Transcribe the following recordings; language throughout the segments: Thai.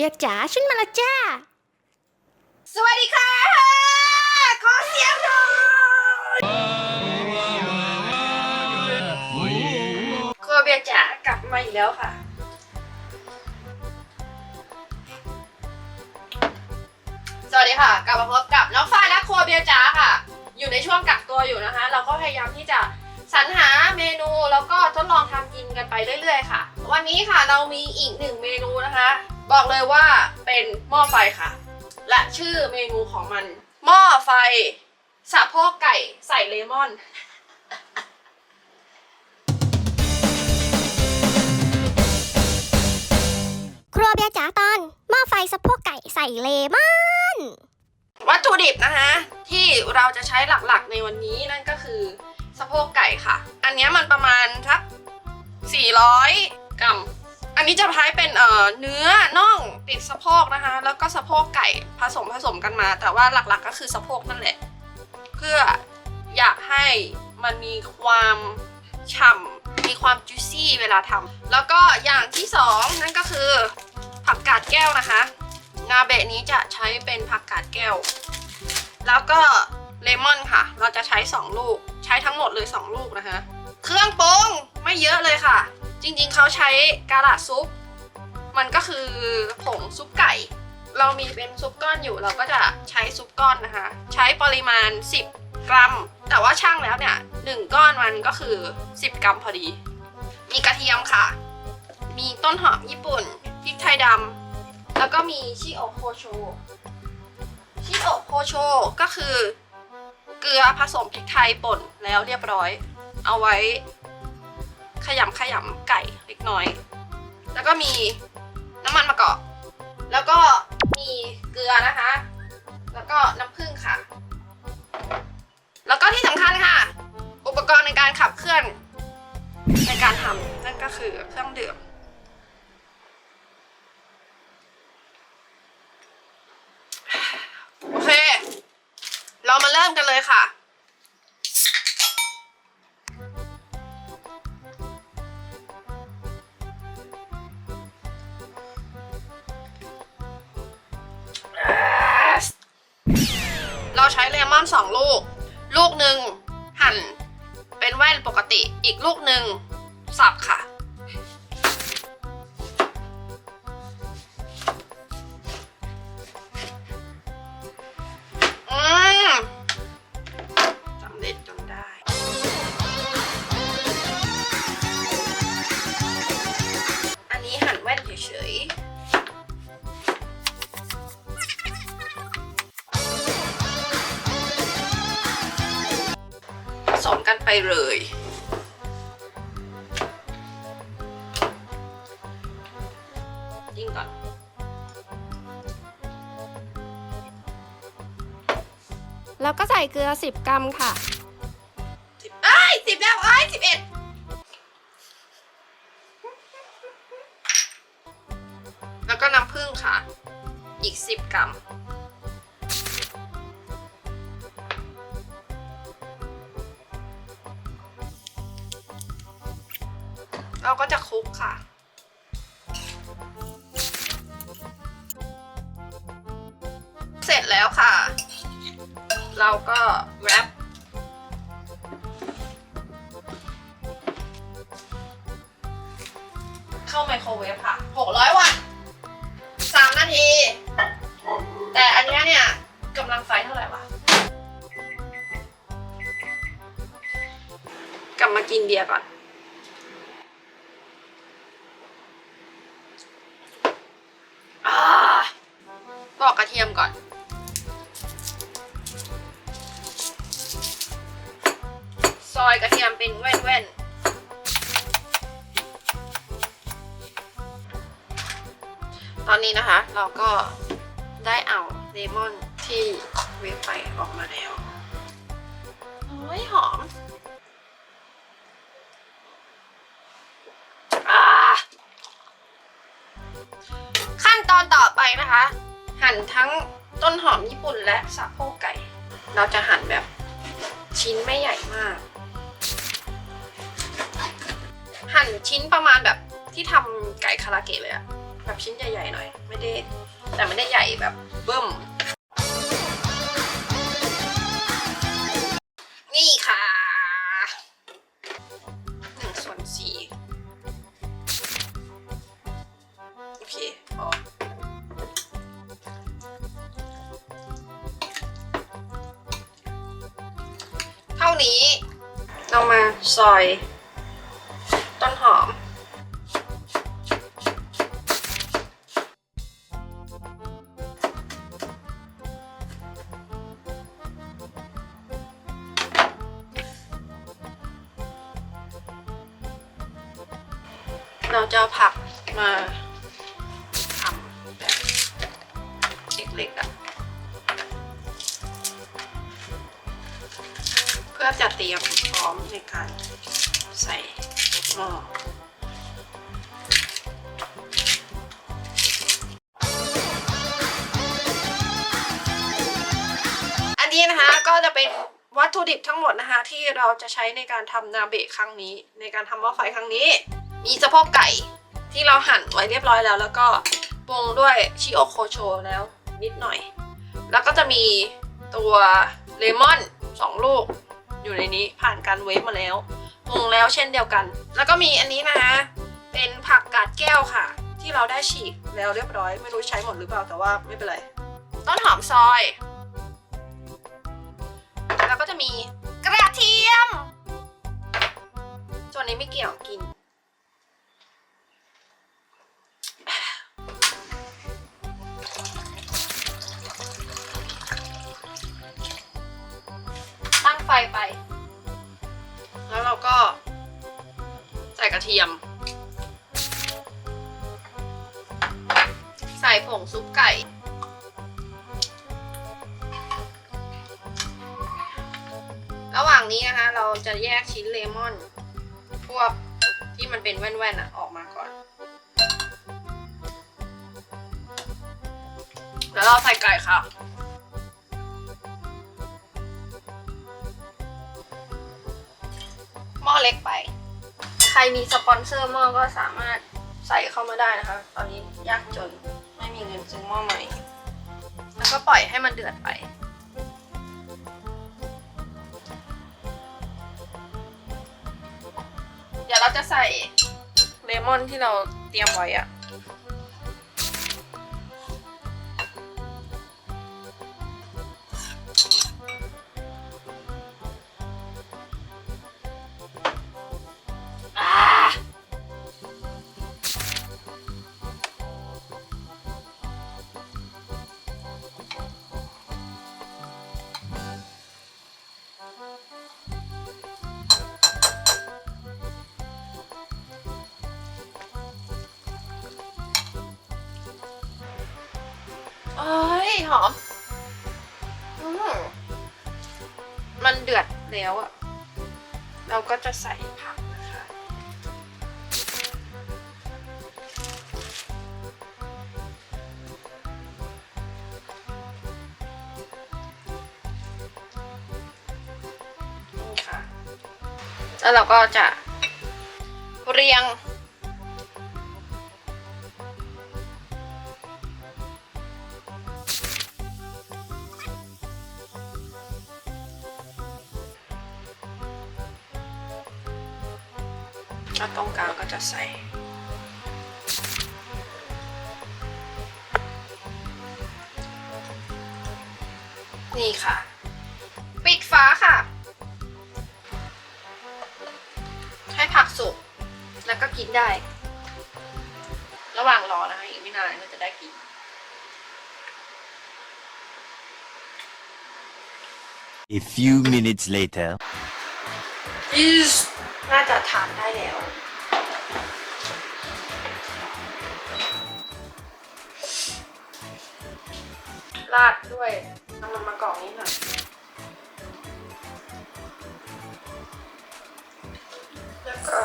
บียร์จ๋าฉันมาและจ้า สวัสดีค่ะ ขอเสียงหน่อยครัวเบียร์จ๋ากลับมาอีกแล้วค่ะ สวัสดีค่ะ กลับมาพบกับน้องฝ้ายและครัวเบียร์จ๋าค่ะ อยู่ในช่วงกักตัวอยู่นะคะ เราก็พยายามที่จะสรรหาเมนูแล้วก็ทดลองทำกินกันไปเรื่อยๆค่ะ วันนี้ค่ะเรามีอีกหนึ่งเมนูนะคะ บอกเลยว่าเป็นหม้อไฟค่ะ และชื่อเมนูของมัน หม้อไฟสะโพกไก่ใส่เลมอนครัวเบียร์จ๋าตอนหม้อไฟสะโพกไก่ใส่เลมอน วัตถุดิบนะคะที่เราจะใช้หลักๆในวันนี้นั่นก็คือสะโพกไก่ค่ะ อันเนี้ยมันประมาณสัก400 กรัม อันนี้จะใช้เป็นเอ่อเนื้อน่องติดสะโพกนะคะ แล้วก็สะโพกไก่ผสมผสมกันมา แต่ว่าหลักๆก็คือสะโพกนั่นแหละ เพื่ออยากให้มันมีความฉ่ำมีความจุซี่เวลาทำแล้วก็อย่างที่สองนั่นก็คือผักกาดแก้วนะคะนาเบะนี้จะใช้เป็นผักกาดแก้ว แล้วก็เลมอนค่ะ เราจะใช้ 2 ลูก ใช้ทั้งหมดเลย 2 ลูกนะคะ เครื่องปรุงไม่เยอะเลยค่ะ จริงๆเขาใช้กาลาซุป มันก็คือผงซุปไก่ เรามีเป็นซุปก้อนอยู่เราก็จะใช้ซุปก้อนนะคะ ใช้ปริมาณ 10 กรัม แต่ว่าช่างแล้วเนี่ย1ก้อนมันก็คือ 10 กรัมพอดี มีกระเทียมค่ะ มีต้นหอมญี่ปุ่นพริกไทยดำแล้วก็มีชิโอโคโชชิโอโคโชก็คือเกลือผสมพริกไทยป่นแล้วเรียบร้อย เอาไว้ ขยำขยำไก่เล็กน้อย แล้วก็มีน้ำมันมะกอกแล้วก็มีเกลือนะคะ แล้วก็น้ำผึ้งค่ะ แล้วก็ที่สำคัญค่ะ อุปกรณ์ในการขับเคลื่อนในการทำนั่นก็คือเครื่องดื่มโอเค เรามาเริ่มกันเลยค่ะ หนึ่งสับค่ะ อืมสำเร็จจนได้ อันนี้หั่นแว่นเฉยๆผสมกันไปเลย ส่เกลือ 10 กรัมค่ะสิบเอ้สิบแล้วเอ้สิบเอ็ดแล้วก็น้ำผึ้งค่ะ อีกสิบกรัม เราก็จะคลุกค่ะ เข้าไมโครเวฟค่ะ 600 วัตต์3นาที แต่อันนี้เนี่ยกำลังไฟเท่าไหร่วะ กลับมากินเบียร์ก่อนอปอกกระเทียมก่อนซอยกระเทียมเป็นแว่นๆ อนนี้นะคะ เราก็ได้เอาเลมอนที่เวฟไปออกมาแล้วโอ้ยหอมอขั้นตอนต่อไปนะคะ หั่นทั้งต้นหอมญี่ปุ่นและสะโพกไก่ เราจะหั่นแบบชิ้นไม่ใหญ่มาก หั่นชิ้นประมาณแบบที่ทำไก่คาราเกะเลยอะ แบบชิ้นใหญ่ๆหน่อย ไม่ได้ แต่ไม่ได้ใหญ่แบบเบิ่ม นี่ค่ะหนึ่งส่วนสี่โอเคพอเท่านี้ เรามาซอย เราจะผักมาทำแบบเล็กๆอะเพื่อจะเตรียมพร้อมในการใส่หม้ออันนี้นะคะก็จะเป็นวัตถุดิบทั้งหมดนะคะที่เราจะใช้ในการทำนาเบะครั้งนี้ ในการทำหม้อไฟครั้งนี้ มีสะโพกไก่ที่เราหั่นไว้เรียบร้อยแล้ว แล้วก็ปรุงด้วยชิโอโคโชแล้วนิดหน่อย แล้วก็จะมีตัวเลมอนสองลูก อยู่ในนี้ผ่านการเวฟมาแล้วปรุงแล้วเช่นเดียวกัน แล้วก็มีอันนี้นะคะเป็นผักกาดแก้วค่ะ ที่เราได้ฉีกแล้วเรียบร้อย ไม่รู้ใช้หมดหรือเปล่าแต่ว่าไม่เป็นไรต้นหอมซอย แล้วก็จะมีกระเทียม ส่วนนี้ไม่เกี่ยวกิน กระเทียม ใส่ผงซุปไก่ ระหว่างนี้นะคะ เราจะแยกชิ้นเลมอน พวกที่มันเป็นแว่นๆอะ ออกมาก่อน แล้วเราใส่ไก่ค่ะหม้อเล็กไป ใครมีสปอนเซอร์หม้อก็สามารถใส่เข้ามาได้นะคะ ตอนนี้ยากจนไม่มีเงินซื้อหม้อใหม่ แล้วก็ปล่อยให้มันเดือดไป เดี๋ยวเราจะใส่เลมอนที่เราเตรียมไว้อะ หออืมมันเดือดแล้วอะเราก็จะใส่ผักนะคะ นี่ค่ะ แล้วเราก็จะเรียง แล้วตรงกลางก็จะใส่นี่ค่ะ ปิดฟ้าค่ะ ให้ผักสุก แล้วก็กินได้ ระหว่างรอนะคะ อีกไม่นานก็จะได้กิน A few minutes later. น่าจะทานได้แล้ว ราดด้วยน้ำมันมะกอกนิดหน่อยแล้วก็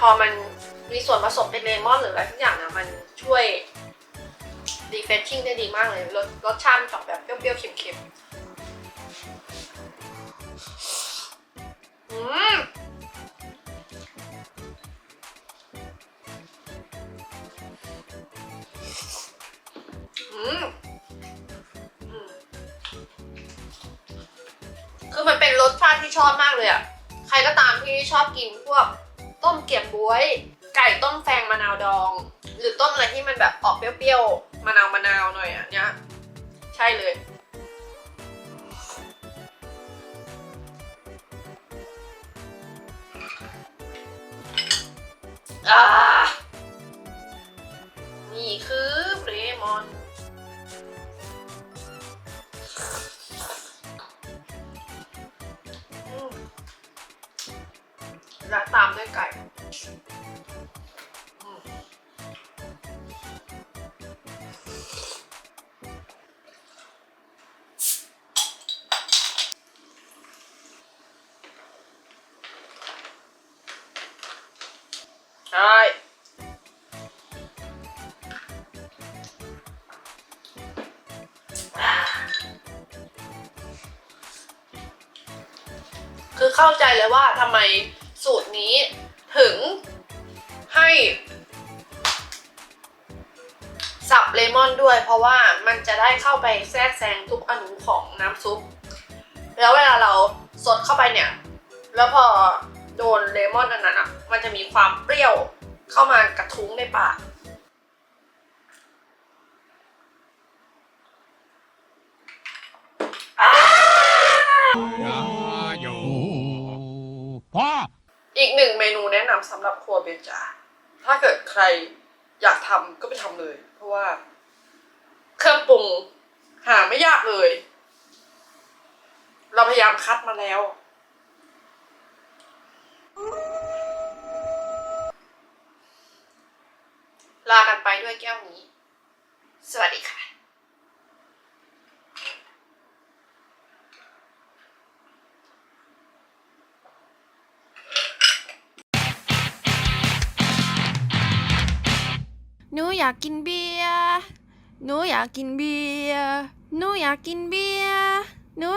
พอมันมีส่วนผสมเป็นเลมอนหรืออะไรทุกอย่างนะมันช่วยดีเฟชชิ่งได้ดีมากเลยรสรสชาติออกแบบเปรี้ยวๆเค็มๆอืม คือมันเป็นรสชาติที่ชอบมากเลยอะใครก็ตามที่ชอบกินพวกต้มเกี๊ยมบ๊วย ไก่ต้มแฟงมะนาวดอง หรือต้มอะไรที่มันแบบออกเปรี้ยวๆมะนาวมะนาวหน่อยอะเนี้ยใช่เลยอ่า เข้าใจเลยว่าทำไมสูตรนี้ถึงให้สับเลมอนด้วย เพราะว่ามันจะได้เข้าไปแทรกแซงทุกอนุของน้ำซุป แล้วเวลาเราสดเข้าไปเนี่ย แล้วพอโดนเลมอนอันนั้นอะ มันจะมีความเปรี้ยวเข้ามากระทุ้งในปาก สำหรับครัวเบญจาถ้าเกิดใครอยากทำก็ไปทำเลย เพราะว่า เครื่องปรุงหาไม่ยากเลย เราพยายามคัดมาแล้ว ลากันไปด้วยแก้วนี้ สวัสดีค่ะ อยากกินเบียร์ หนูอยากกินเบียร์ หนูอยากกินเบียร์